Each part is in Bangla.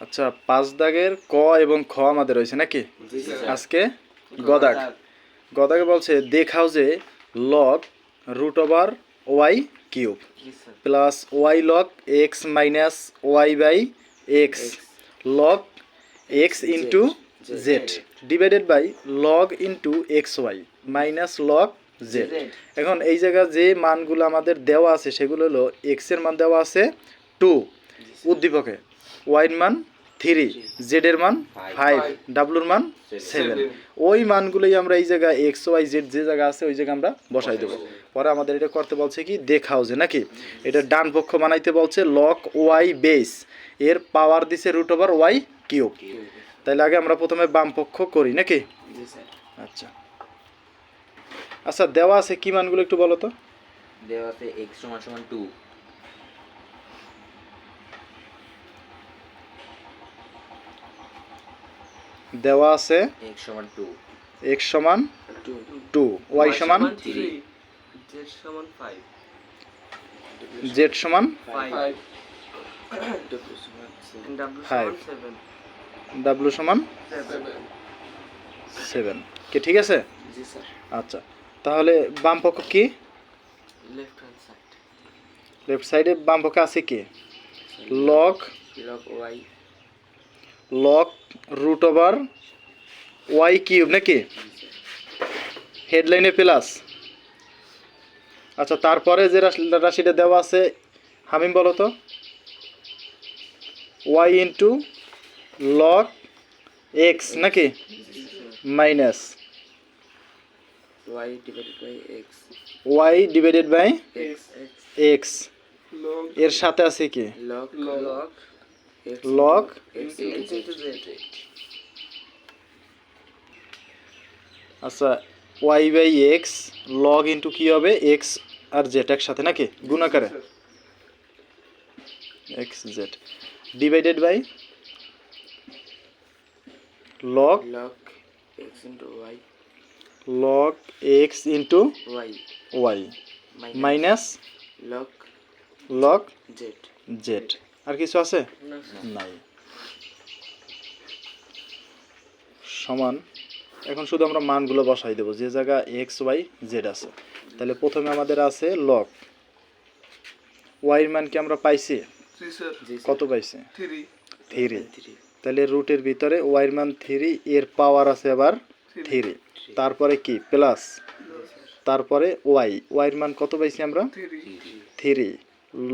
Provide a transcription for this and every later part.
আচ্ছা পাঁচ দাগের ক এবং খ আমাদের রয়েছে নাকি? আজকে গদাগ। গদাগে বলছে দেখাও যে log root over y cube plus y log x minus y by x log x into z divided by log into x y minus log z এখন এই জায়গা যে মানগুলো আমাদের দেওয়া আছে সেগুলো হলো এক্সের মান দেওয়া আছে টু উদ্দীপকে। ওয়াইন মান থ্রি জেডের মান ফাইভ ডাব্লুর মান সেভেন। ওই মানগুলোই আমরা এই জায়গায় এক্স ওয়াই জেড যে জায়গা আছে ওই জায়গায় আমরা বসাই দেবো। পরে আমাদের এটা করতে বলছে কি দেখাও যে নাকি? এটা ডান পক্ষ বানাইতে বলছে লক ওয়াই বেস এর পাওয়ার দিছে রুট ওভার ওয়াই কিউব তাইলে আগে আমরা প্রথমে বাম পক্ষ করি নাকি? আচ্ছা। আচ্ছা দেওয়া আছে কি মানগুলো একটু বলো তো? দেওয়া আছে এক্স সমান সমান টু দেওয়া আছে এক্স সমান টু। এক্স সমান টু। ওয়াই সমান থ্রি। জেড সমান ফাইভ। জেড সমান ফাইভ। সমান সেভেন ডাব্লু সমান সেভেন সেভেন কি ঠিক আছে? জি স্যার। আচ্ছা। তাহলে বাম পক্ষ কি? লেফট হ্যান্ড সাইড লেফট সাইডে বাম পক্ষে আছে কি? Y log root over y cube নাকি? হেডলাইনে প্লাস আচ্ছা তারপরে যে রাশি- রাশিটা দেওয়া আছে হামিম বলো তো। ওয়াই ইন্টু লক এক্স নাকি? মাইনাস ওয়াই ডিভাইডেড বাই এক্সের সাথে আছে কি? লগ লগ লগ আচ্ছা y by x log into কী হবে? এক্স আর জেড একসাথে নাকি? গুণাকারে x z divided by log x into y log x into y y minus log log z z আর কিছু আছে? নাই। সমান এখন শুধু আমরা মানগুলো বসাই দেবো। যে জায়গা এক্স ওয়াই জেড আছে। তাহলে প্রথমে আমাদের আছে লগ। ওয়াইয়ের মান কি আমরা পাইছি? জি স্যার। জি কত পাইছি? থ্রি। তাহলে রুটের ভিতরে ওয়াইয়ের মান থ্রি এর পাওয়ার আছে আবার থ্রি। তারপরে কি? প্লাস। তারপরে ওয়াই। ওয়াইয়ের মান কত পাইছি আমরা? থ্রি। থ্রি।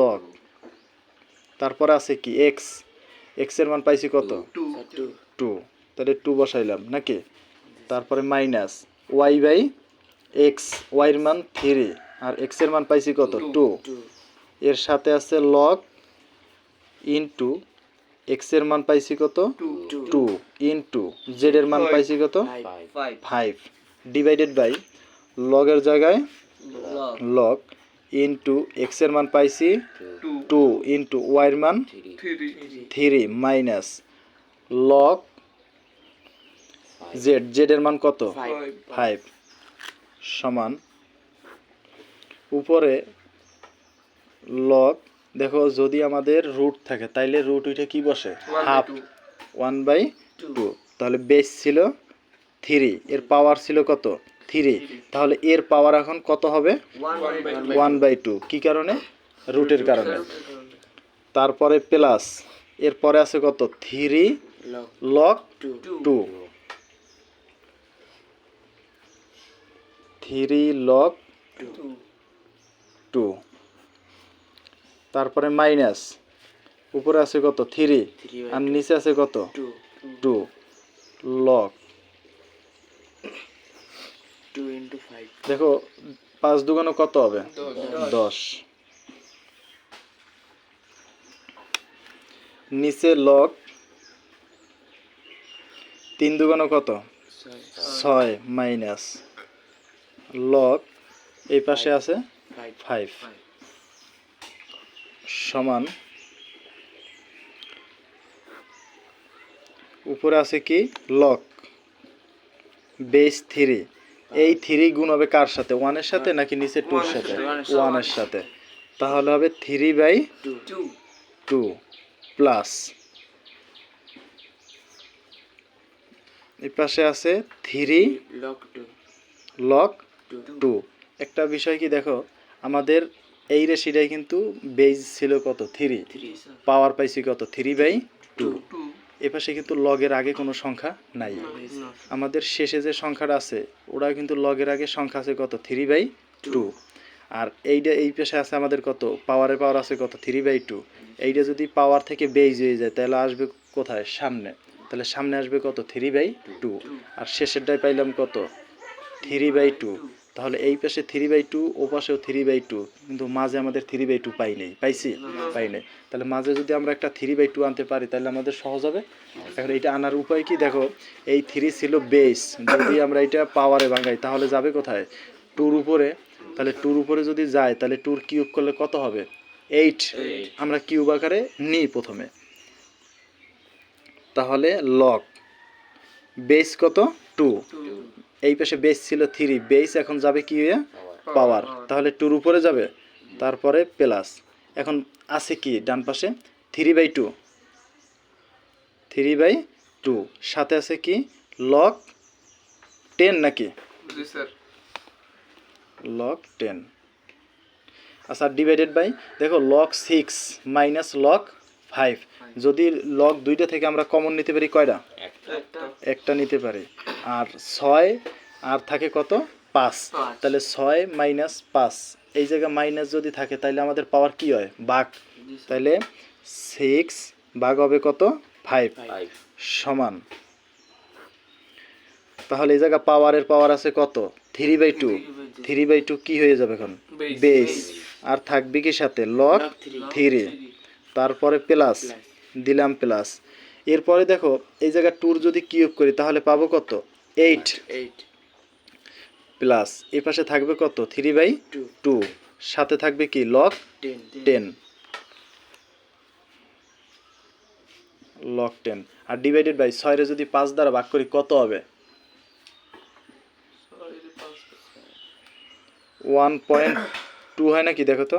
লগ। তারপরে আছে কি? এক্স এক্সের মান পাইছি কত? টু তাহলে টু বসাইলাম নাকি? তারপরে মাইনাস ওয়াই বাই এক্স ওয়াইয়ের মান থ্রি আর এক্সের মান পাইছি কত? টু এর সাথে আছে লগ ইনটু এক্সের মান পাইছি কত? টু টু ইনটু জেডের মান পাইছি কত? ফাইভ ডিভাইডেড বাই লগের জায়গায় লগ ইনটু এক্সের মান পাইছি টু ইন্টু ওয়াইয়ের মান থ্রি মাইনাস লগ জেড জেডের মান কত? ফাইভ সমান উপরে লগ দেখো যদি আমাদের রুট থাকে তাইলে রুট ওইটা কি বসে? হাফ ওয়ান বাই টু তাহলে বেস ছিল থ্রি এর পাওয়ার ছিল কত? থ্রি তাহলে এর পাওয়ার এখন কত হবে? ওয়ান বাই টু কী কারণে? রুটের কারণে। তারপরে প্লাস এরপরে আছে কত? Three log two three log two তারপরে মাইনাস উপরে আছে কত? থ্রি আর নিচে আছে কত? Two log two into five দেখো পাঁচ দুগুণে কত হবে? দশ। নিচে লক তিন দুগুণে কত? ছয়। মাইনাস লক এই পাশে আছে ফাইভ ফাইভ সমান উপরে আছে কি? লক বেস থ্রি এই থ্রি গুণ হবে কার সাথে? ওয়ানের সাথে নাকি নিচে টুর সাথে? ওয়ানের সাথে। তাহলে হবে থ্রি বাই টু প্লাস এই পাশে আছে থ্রি লক টু একটা বিষয় কি দেখো আমাদের এই রেশিটাই কিন্তু বেজ ছিল কত? থ্রি পাওয়ার পাইছি কত? থ্রি বাই টু টু এ পাশে কিন্তু লগের আগে কোনো সংখ্যা নাই। আমাদের শেষে যে সংখ্যাটা আছে ওরা কিন্তু লগের আগে সংখ্যা আছে কত? থ্রি বাই টু আর এইটা এই পাশে আছে আমাদের কত? পাওয়ারে পাওয়ার আছে কত? থ্রি বাই টু এইটা যদি পাওয়ার থেকে বেজ হয়ে যায়, তাহলে আসবে কোথায়? সামনে। তাহলে সামনে আসবে কত? থ্রি বাই টু আর শেষেরটাই পাইলাম কত? থ্রি বাই টু তাহলে এই পাশে থ্রি বাই টু ও পাশেও থ্রি বাই টু কিন্তু মাঝে আমাদের থ্রি বাই টু পাই নেই, পাইছি? পাই নাই। তাহলে মাঝে যদি আমরা একটা থ্রি বাই টু আনতে পারি, তাহলে আমাদের সহজ হবে? এখন এইটা আনার উপায় কি? দেখো, এই থ্রি ছিল বেস যদি আমরা এটা পাওয়ারে ভাঙাই, তাহলে যাবে কোথায়? টুর উপরে। তাহলে টুর উপরে যদি যায়, তাহলে টুর কিউব করলে কত হবে? এইট আমরা কিউব আকারে নিই প্রথমে। তাহলে লক বেস কত? টু এই পাশে বেস ছিল থ্রি বেস এখন যাবে কি হয়ে পাওয়ার তাহলে টুর উপরে যাবে তারপরে প্লাস এখন আছে কি ডান পাশে? Three by two three by two সাথে আছে কি? লক টেন নাকি? লক টেন আচ্ছা ডিভাইডেড বাই দেখো log six minus log five যদি লক দুইটা থেকে আমরা কমন নিতে পারি কয়টা? একটা। একটা নিতে পারি। আর ছয় আর থাকে কত? পাঁচ। তাহলে ছয় মাইনাস পাঁচ। এই জায়গায় মাইনাস যদি থাকে তাহলে আমাদের পাওয়ার কি হয়? বাঘ। তাহলে সিক্স বাঘ হবে কত? ফাইভ সমান। তাহলে এই জায়গা পাওয়ারের পাওয়ার আছে কত? Three by two three by two কি হয়ে যাবে এখন. বেস আর থাকবে কি সাথে? লক log 3 থ্রি তারপরে প্লাস দিলাম প্লাস এরপরে দেখো এই জায়গা টুর যদি কিউব করি তাহলে পাবো কত? এইট এইট প্লাস এই পাশে থাকবে কত? থ্রি বাই টু সাথে থাকবে কি? লক 10 টেন লক টেন আর ডিভাইডেড বাই ছয়রে যদি পাঁচ দ্বারা ভাগ করি কত হবে? ওয়ান পয়েন্ট টু হয় নাকি? দেখো তো।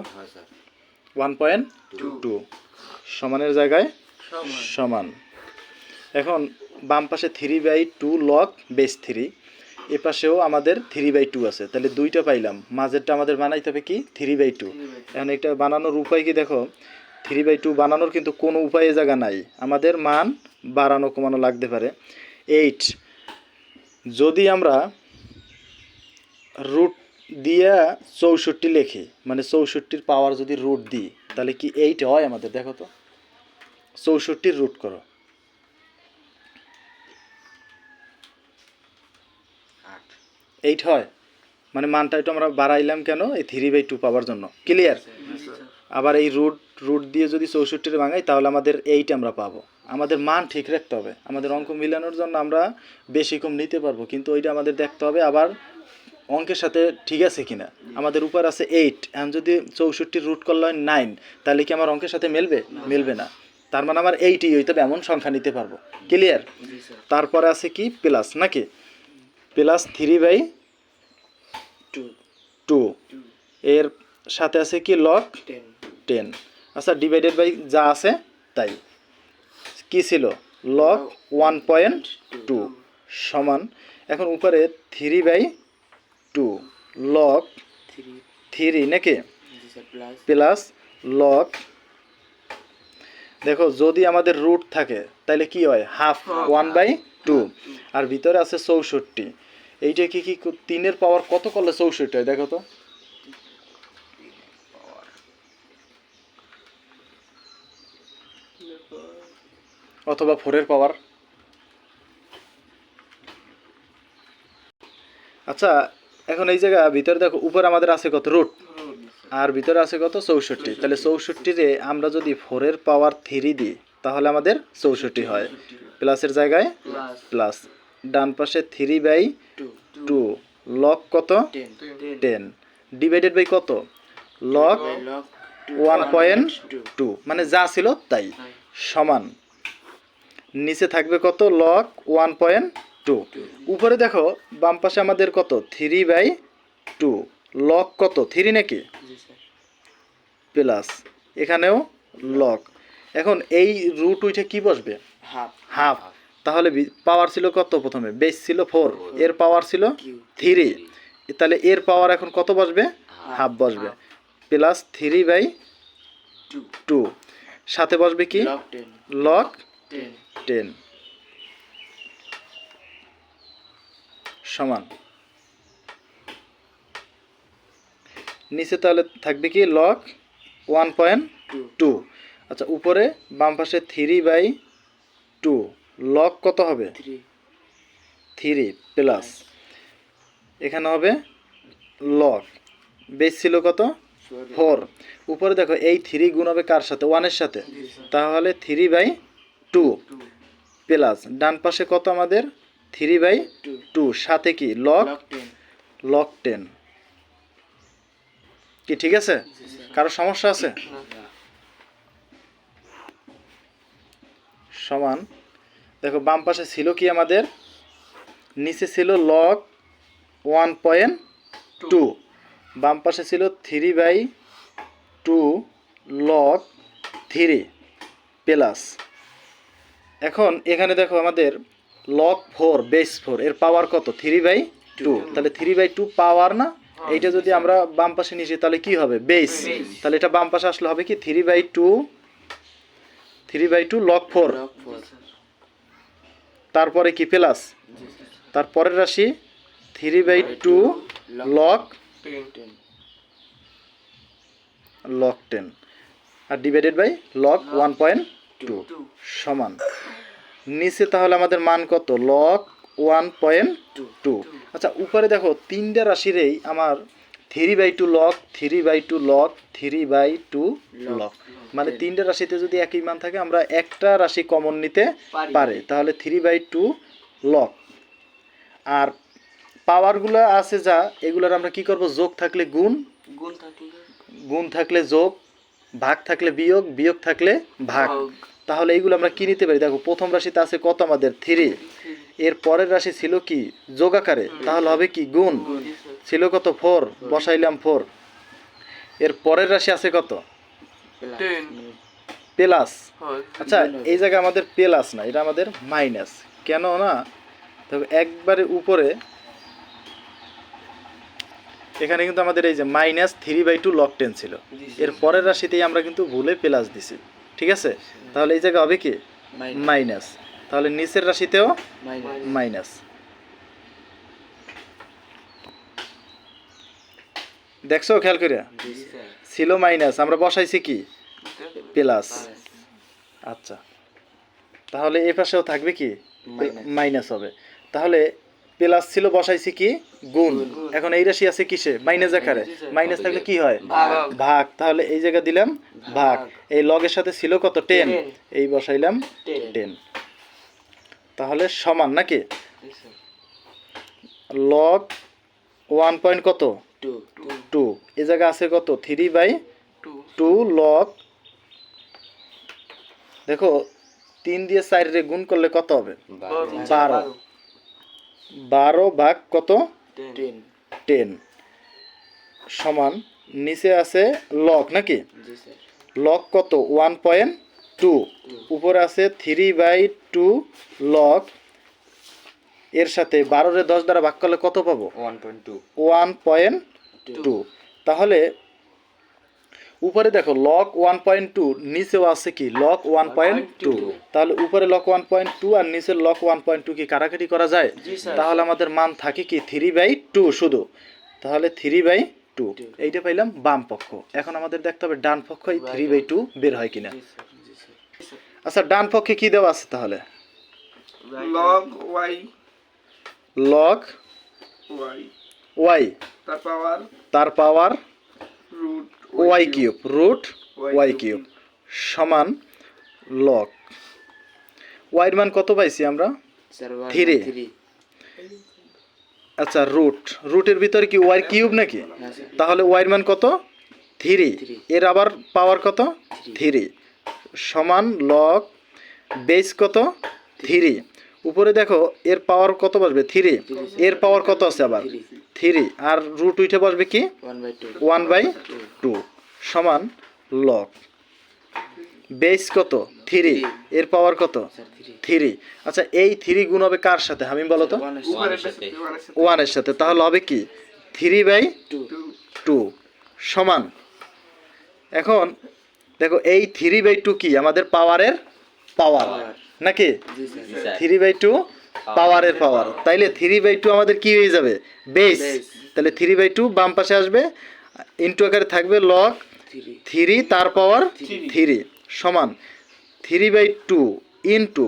ওয়ান পয়েন্ট টু সমানের জায়গায় সমান। এখন বাম পাশে three by two log base three এ পাশেও আমাদের থ্রি বাই টু আছে। তাহলে দুইটা পাইলাম। মাঝেরটা আমাদের বানাইতে হবে কি? থ্রি বাই টু এখন এটা বানানোর উপায় কি দেখো? থ্রি বাই টু বানানোর কিন্তু কোনো উপায়ে জায়গা নাই। আমাদের মান বাড়ানো কমানো লাগতে পারে। এইট যদি আমরা রুট দিয়া চৌষট্টি লেখি মানে চৌষট্টির পাওয়ার যদি রুট দিই তাহলে কি এইট হয় আমাদের? দেখো তো। চৌষট্টির রুট করো। এইট হয়। মানে মানটা একটু আমরা বাড়াইলাম কেন? এই থ্রি বাই টু পাওয়ার জন্য। ক্লিয়ার আবার এই রুট রুট দিয়ে যদি চৌষট্টির ভাঙাই তাহলে আমাদের এইট আমরা পাবো। আমাদের মান ঠিক রাখতে হবে। আমাদের অঙ্ক মিলানোর জন্য আমরা বেশি কম নিতে পারব কিন্তু ওইটা আমাদের দেখতে হবে আবার অঙ্কের সাথে ঠিক আছে কিনা। আমাদের উপর আছে এইট এখন যদি চৌষট্টির রুট করলে হয় নাইন তাহলে কি আমার অঙ্কের সাথে মেলবে? মেলবে না। তার মানে আমার এইটই হইতে হবে এমন সংখ্যা নিতে পারব। ক্লিয়ার তারপরে আছে কি? প্লাস নাকি? প্লাস থ্রি বাই 2 টু এর সাথে আছে কি লক 10 টেন আচ্ছা ডিভাইডেড বাই যা আছে তাই। কি ছিল? লক ওয়ান পয়েন্ট টু সমান এখন উপরে three by two log 3 three নাকি? প্লাস লক দেখো যদি আমাদের রুট থাকে তাহলে কি হয়? হাফ ওয়ান বাই টু আর ভিতরে আছে চৌষট্টি। এইটা কি কি তিনের পাওয়ার কত করলে চৌষট্টি হয় দেখো তো। অথবা ফোরের পাওয়ার আচ্ছা এখন এই জায়গা ভিতরে দেখো উপরে আমাদের আছে কত? রুট আর ভিতরে আছে কত? চৌষট্টি। তাহলে চৌষট্টিরে আমরা যদি ফোরের পাওয়ার থ্রি দিই তাহলে আমাদের চৌষট্টি হয়। প্লাসের জায়গায় প্লাস ডান পাশে থ্রি বাই টু লক কত? টেন ডিভাইডেড বাই কত? Log by log 2 one point two মানে যা ছিল তাই। সমান। নিচে থাকবে কত? লক ওয়ান পয়েন্ট টু উপরে দেখো বাম পাশে আমাদের কত? থ্রি বাই টু লক কত? থ্রি নাকি? প্লাস এখানেও লক এখন এই রুট উঠে কি বসবে? হাফ হাফ তাহলে পাওয়ার ছিল কত প্রথমে? বেস ছিল ফোর এর পাওয়ার ছিল থ্রি তাহলে এর পাওয়ার এখন কত বসবে? হাফ বসবে। প্লাস থ্রি বাই টু সাথে বসবে কি? লক টেন সমান। নিচে তাহলে থাকবে কি? লক ওয়ান পয়েন্ট টু আচ্ছা উপরে বাম পাশে থ্রি বাই টু লক কত হবে? থ্রি প্লাস এখানে হবে লক বেস ছিল কত? ফোর উপরে দেখো এই থ্রি গুণ হবে কার সাথে? ওয়ানের সাথে। তাহলে থ্রি বাই টু প্লাস ডান পাশে কত আমাদের? থ্রি বাই টু সাথে কি? লক লক লক টেন কি ঠিক আছে? কারও সমস্যা আছে? সমান দেখো বাম পাশে ছিল কি আমাদের? নিচে ছিল লক ওয়ান পয়েন্ট টু বাম পাশে ছিল three by two log three plus এখন এখানে দেখো আমাদের লক ফোর বেস ফোর এর পাওয়ার কত? থ্রি বাই টু তাহলে থ্রি বাই টু পাওয়ার না? এইটা যদি আমরা বাম পাশে নিয়ে তাহলে কি হবে? বেস তাহলে এটা বাম পাশে আসলে হবে কি? Three by two three by two log four তারপরে কি প্লাস তারপরের রাশি three by two log log ten R divided by log one point two সমান। নিচে তাহলে আমাদের মান কত? লক ওয়ান পয়েন্ট টু আচ্ছা উপরে দেখো, তিনটা রাশিরেই আমার three by two log three by two log three by two log মানে তিনটা রাশিতে যদি একই মান থাকে আমরা একটা রাশি কমন নিতে পারে। তাহলে থ্রি বাই টু লক আর পাওয়ারগুলো আছে যা এগুলোর আমরা কি করব? যোগ থাকলে গুণ গুণ থাকলে গুণ থাকলে যোগ ভাগ থাকলে বিয়োগ বিয়োগ থাকলে ভাগ। তাহলে এইগুলো আমরা কি নিতে পারি? দেখো প্রথম রাশিতে আছে কত আমাদের? থ্রি এর পরের রাশি ছিল কি? যোগ আকারে। তাহলে হবে কি? গুণ। ছিল কত? ফোর। বসাইলাম ফোর। এর পরের রাশি আছে কত? প্লাস। আচ্ছা এই জায়গায় আমাদের প্লাস না এটা আমাদের মাইনাস। কেন না? দেখো একবারে উপরে এখানে কিন্তু আমাদের এই যে minus three by two log ten ছিল। এর পরের রাশিতেই আমরা কিন্তু ভুলে প্লাস দিছি। ঠিক আছে? তাহলে এই জায়গায় হবে কি? মাইনাস। তাহলে নিচের রাশিতেও মাইনাস। দেখছ? খেয়াল করিয়া? ছিল মাইনাস আমরা বসাইছি কি? প্লাস আচ্ছা। তাহলে এ পাশেও থাকবে কি? মাইনাস হবে। তাহলে প্লাস ছিল বসাইছি কি? গুণ। এখন এই রাশি আছে কিসে? মাইনাস আকারে। মাইনাস থাকলে কি হয়? ভাগ। তাহলে এই জায়গা দিলাম ভাগ। এই লগের সাথে ছিল কত? টেন এই বসাইলাম টেন তাহলে সমান নাকি? লগ ওয়ান পয়েন্ট কত? টু। এই জায়গা আছে কত? থ্রি বাই টু লক দেখো তিন দিয়ে চার রে গুণ করলে কত হবে? বারো। বারো। ভাগ কত? টেন টেন সমান নিচে আছে লক নাকি? লক কত? ওয়ান পয়েন্ট টু উপরে আছে থ্রি বাই টু লক এর সাথে বারোরে দশ দ্বারা ভাগ করলে কত পাবো? One point two one point two তাহলে উপরে দেখো লক ওয়ান পয়েন্ট টু নিচেও আছে কি? লক ওয়ান পয়েন্ট টু তাহলে উপরে লক ওয়ান পয়েন্ট টু আর নিচের লক ওয়ান পয়েন্ট টু কি কাটাকাটি করা যায়? তাহলে আমাদের মান থাকে কি? থ্রি বাই টু শুধু। তাহলে থ্রি বাই টু এইটা পাইলাম বাম পক্ষ। এখন আমাদের দেখতে হবে ডান পক্ষ এই থ্রি বাই টু বের হয় কিনা। আচ্ছা ডান পক্ষে কি দেওয়া আছে তাহলে? Log y log y y. তার পাওয়ার? তার power root y cube. Root y cube. সমান লগ ওয়াইয়ের মান কত পাইছি আমরা? থ্রি। আচ্ছা রুট। রুটের ভিতরে কি ওয়াই কিউব নাকি? তাহলে ওয়াইয়ের মান কত? থ্রি। এর আবার পাওয়ার কত? থ্রি। সমান লগ বেস কত? থ্রি। উপরে দেখো এর পাওয়ার কত বসবে? থ্রি এর পাওয়ার কত আছে আবার? থ্রি আর রুট উঠে বসবে কি? ওয়ান বাই টু সমান লক বেস কত? থ্রি এর পাওয়ার কত? থ্রি আচ্ছা এই থ্রি গুণ হবে কার সাথে? আমি বলো তো। ওয়ানের সাথে। ওয়ানের সাথে। তাহলে হবে কি? থ্রি বাই টু সমান। এখন দেখো এই থ্রি বাই টু কি? আমাদের পাওয়ারের পাওয়ার। নাকি? থ্রি বাই টু পাওয়ারের পাওয়ার। তাইলে থ্রি বাই টু আমাদের কি হয়ে যাবে? বেস। তাহলে থ্রি বাই টু বাম পাশে আসবে ইন্টু আকারে থাকবে লক থ্রি। থ্রি তার পাওয়ার থ্রি। সমান three by two into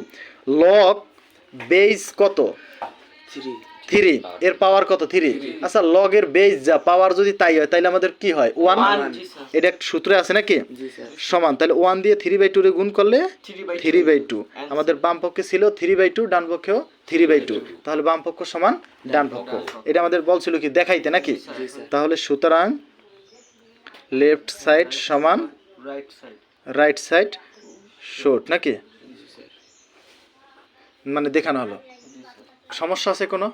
log base কত? থ্রি। থ্রি এর পাওয়ার কত? থ্রি আচ্ছা লগের বেস যা পাওয়ার যদি তাই হয় তাহলে আমাদের কি হয়? ওয়ান এটা একটা সূত্রে আছে নাকি? সমান তাহলে ওয়ান দিয়ে থ্রি বাই টু রে গুণ করলে থ্রি বাই টু আমাদের বাম পক্ষে ছিল থ্রি বাই টু ডান পক্ষেও থ্রি বাই টু তাহলে বাম পক্ষ সমান ডান পক্ষ। এটা আমাদের বলছিল কি? দেখাইতে নাকি? তাহলে সুতরাং লেফট সাইড সমান right side right side short নাকি? মানে দেখানো হলো। সমস্যা আছে কোনো?